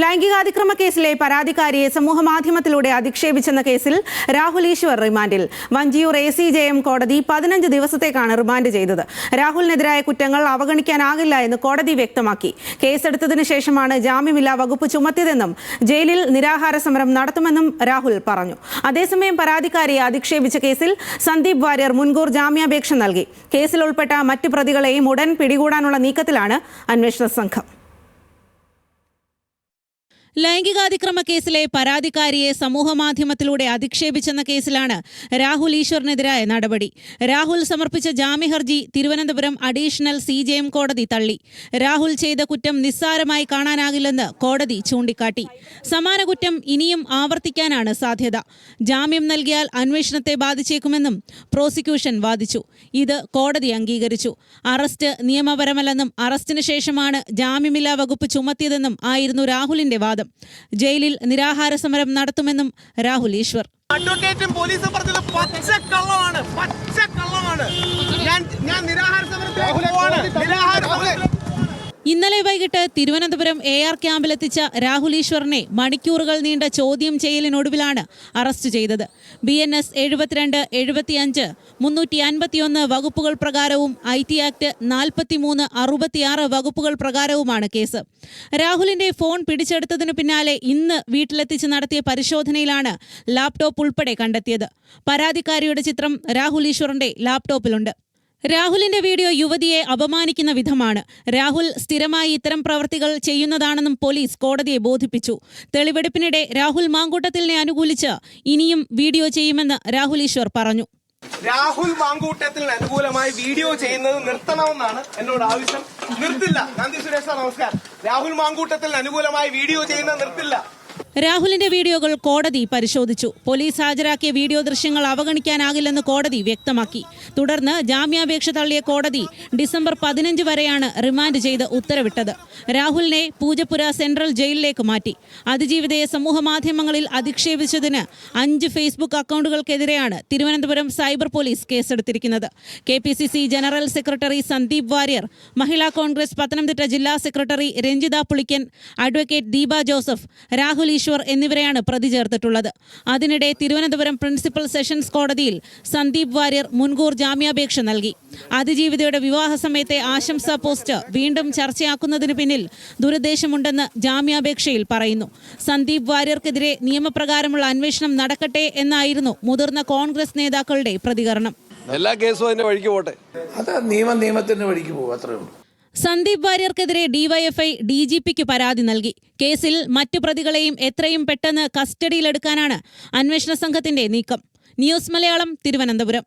ലൈംഗികാതിക്രമ കേസിലെ പരാതിക്കാരിയെ സമൂഹമാധ്യമത്തിലൂടെ അധിക്ഷേപിച്ചെന്ന കേസിൽ രാഹുൽ ഈശ്വർ റിമാൻഡിൽ. Vanchiyoor A C J M കോടതി പതിനഞ്ച് ദിവസത്തേക്കാണ് റിമാൻഡ് ചെയ്തത്. രാഹുലിനെതിരായ കുറ്റങ്ങൾ അവഗണിക്കാനാകില്ല എന്ന് കോടതി വ്യക്തമാക്കി. കേസെടുത്തതിനു ശേഷമാണ് ജാമ്യമില്ലാ വകുപ്പ് ചുമത്തിയതെന്നും ജയിലിൽ നിരാഹാര സമരം നടത്തുമെന്നും രാഹുൽ പറഞ്ഞു. അതേസമയം പരാതിക്കാരിയെ അധിക്ഷേപിച്ച കേസിൽ സന്ദീപ് വാര്യർ മുൻകൂർ ജാമ്യാപേക്ഷ നൽകി. കേസിൽ ഉൾപ്പെട്ട മറ്റ് പ്രതികളെയും ഉടൻ പിടികൂടാനുള്ള നീക്കത്തിലാണ് അന്വേഷണ സംഘം. ലൈംഗികാതിക്രമ കേസിലെ പരാതിക്കാരിയെ സമൂഹമാധ്യമത്തിലൂടെ അധിക്ഷേപിച്ചെന്ന കേസിലാണ് രാഹുൽ ഈശ്വറിനെതിരായ നടപടി. രാഹുൽ സമർപ്പിച്ച ജാമ്യഹർജി Thiruvananthapuram additional C J M കോടതി തള്ളി. രാഹുൽ ചെയ്ത കുറ്റം നിസ്സാരമായി കാണാനാകില്ലെന്ന് കോടതി ചൂണ്ടിക്കാട്ടി. സമാന കുറ്റം ഇനിയും ആവർത്തിക്കാനാണ് സാധ്യത. ജാമ്യം നൽകിയാൽ അന്വേഷണത്തെ ബാധിച്ചേക്കുമെന്നും പ്രോസിക്യൂഷൻ വാദിച്ചു. ഇത് കോടതി അംഗീകരിച്ചു. അറസ്റ്റ് നിയമപരമല്ലെന്നും അറസ്റ്റിന് ശേഷമാണ് ജാമ്യമില്ലാ വകുപ്പ് ചുമത്തിയതെന്നും ആയിരുന്നു രാഹുലിന്റെ വാദം. ജയിലിൽ നിരാഹാര സമരം നടത്തുമെന്നും രാഹുൽ ഈശ്വർ. അഡ്വക്കേറ്റും പോലീസും പറഞ്ഞത് പച്ചക്കള്ളമാണ് പച്ചക്കള്ളമാണ്. ഞാൻ ഞാൻ നിരാഹാര സമരം പോവാണ് നിരാഹാര സമരത്തിൽ ഇന്നലെ വൈകിട്ട് തിരുവനന്തപുരം എ ആർ ക്യാമ്പിലെത്തിച്ച രാഹുൽ ഈശ്വറിനെ മണിക്കൂറുകൾ നീണ്ട ചോദ്യം ചെയ്യലിനൊടുവിലാണ് അറസ്റ്റ് ചെയ്തത്. ബി എൻ എസ് എഴുപത്തിരണ്ട് എഴുപത്തിയഞ്ച് മുന്നൂറ്റി അൻപത്തിയൊന്ന് വകുപ്പുകൾ പ്രകാരവും ഐ ടി ആക്ട് നാൽപ്പത്തിമൂന്ന് അറുപത്തിയാറ് വകുപ്പുകൾ പ്രകാരവുമാണ് കേസ്. രാഹുലിന്റെ ഫോൺ പിടിച്ചെടുത്തതിനു പിന്നാലെ ഇന്ന് വീട്ടിലെത്തിച്ച് നടത്തിയ പരിശോധനയിലാണ് ലാപ്ടോപ്പ് ഉൾപ്പെടെ കണ്ടെത്തിയത്. പരാതിക്കാരിയുടെ ചിത്രം രാഹുൽ ഈശ്വറിന്റെ ലാപ്ടോപ്പിലുണ്ട്. രാഹുലിന്റെ വീഡിയോ യുവതിയെ അപമാനിക്കുന്ന വിധമാണ്. രാഹുൽ സ്ഥിരമായി ഇത്തരം പ്രവൃത്തികൾ ചെയ്യുന്നതാണെന്നും പോലീസ് കോടതിയെ ബോധിപ്പിച്ചു. തെളിവെടുപ്പിനിടെ രാഹുൽ മാങ്കൂട്ടത്തിനെ അനുകൂലിച്ച് ഇനിയും വീഡിയോ ചെയ്യുമെന്ന് രാഹുൽ ഈശ്വർ പറഞ്ഞു. രാഹുൽ മാങ്കൂട്ടത്തിന് അനുകൂലമായി വീഡിയോ ചെയ്യുന്നത് നിർത്തണമെന്നാണ് എന്നോട് ആവശ്യം. നിർത്തില്ല. നന്ദി സുരേഷ നമസ്കാരം. രാഹുൽ മാങ്കൂട്ടത്തിന് അനുകൂലമായി വീഡിയോ ചെയ്യുന്നത് നിർത്തില്ല. രാഹുലിന്റെ വീഡിയോകൾ കോടതി പരിശോധിച്ചു. പോലീസ് ഹാജരാക്കിയ വീഡിയോ ദൃശ്യങ്ങൾ അവഗണിക്കാനാകില്ലെന്ന് കോടതി വ്യക്തമാക്കി. തുടർന്ന് ജാമ്യാപേക്ഷ തള്ളിയ കോടതി ഡിസംബർ പതിനഞ്ച് വരെയാണ് റിമാൻഡ് ചെയ്ത് ഉത്തരവിട്ടത്. രാഹുലിനെ പൂജപ്പുര സെൻട്രൽ ജയിലിലേക്ക് മാറ്റി. അതിജീവിതയെ സമൂഹമാധ്യമങ്ങളിൽ അധിക്ഷേപിച്ചതിന് അഞ്ച് ഫേസ്ബുക്ക് അക്കൗണ്ടുകൾക്കെതിരെയാണ് തിരുവനന്തപുരം സൈബർ പോലീസ് കേസെടുത്തിരിക്കുന്നത്. K general secretary Sandeep Warrier Mahila Congress Pathanamthitta ജില്ലാ secretary Ranjitha Pulikkan advocate Deepa Joseph Rahul Eshwar എന്നിവരെയാണ് പ്രതി ചേർത്തിട്ടുള്ളത് അതിനിടെ തിരുവനന്തപുരം പ്രിൻസിപ്പൽ സെഷൻസ് കോടതിയിൽ സന്ദീപ് വാര്യർ മുൻകൂർ ജാമ്യാപേക്ഷ നൽകി. അതിജീവിതയുടെ വിവാഹ സമയത്തെ ആശംസാ പോസ്റ്റ് വീണ്ടും ചർച്ചയാക്കുന്നതിന് പിന്നിൽ ദുരുദ്ദേശമുണ്ടെന്ന് ജാമ്യാപേക്ഷയിൽ പറയുന്നു. സന്ദീപ് വാര്യർക്കെതിരെ നിയമപ്രകാരമുള്ള അന്വേഷണം നടക്കട്ടെ എന്നായിരുന്നു മുതിർന്ന കോൺഗ്രസ് നേതാക്കളുടെ പ്രതികരണം. എല്ലാ കേസും അതിന്റെ വഴിക്ക് പോട്ടെ. അത് നിയമം നിയമത്തിന്റെ വഴിക്ക് പോകും അത്രേ ഉള്ളൂ. സന്ദീപ് വാര്യർക്കെതിരെ ഡിവൈഎഫ്ഐ ഡി ജി പിക്ക് പരാതി നൽകി. കേസിൽ മറ്റു പ്രതികളെയും എത്രയും പെട്ടെന്ന് കസ്റ്റഡിയിലെടുക്കാനാണ് അന്വേഷണ സംഘത്തിന്റെ നീക്കം. ന്യൂസ് മലയാളം തിരുവനന്തപുരം.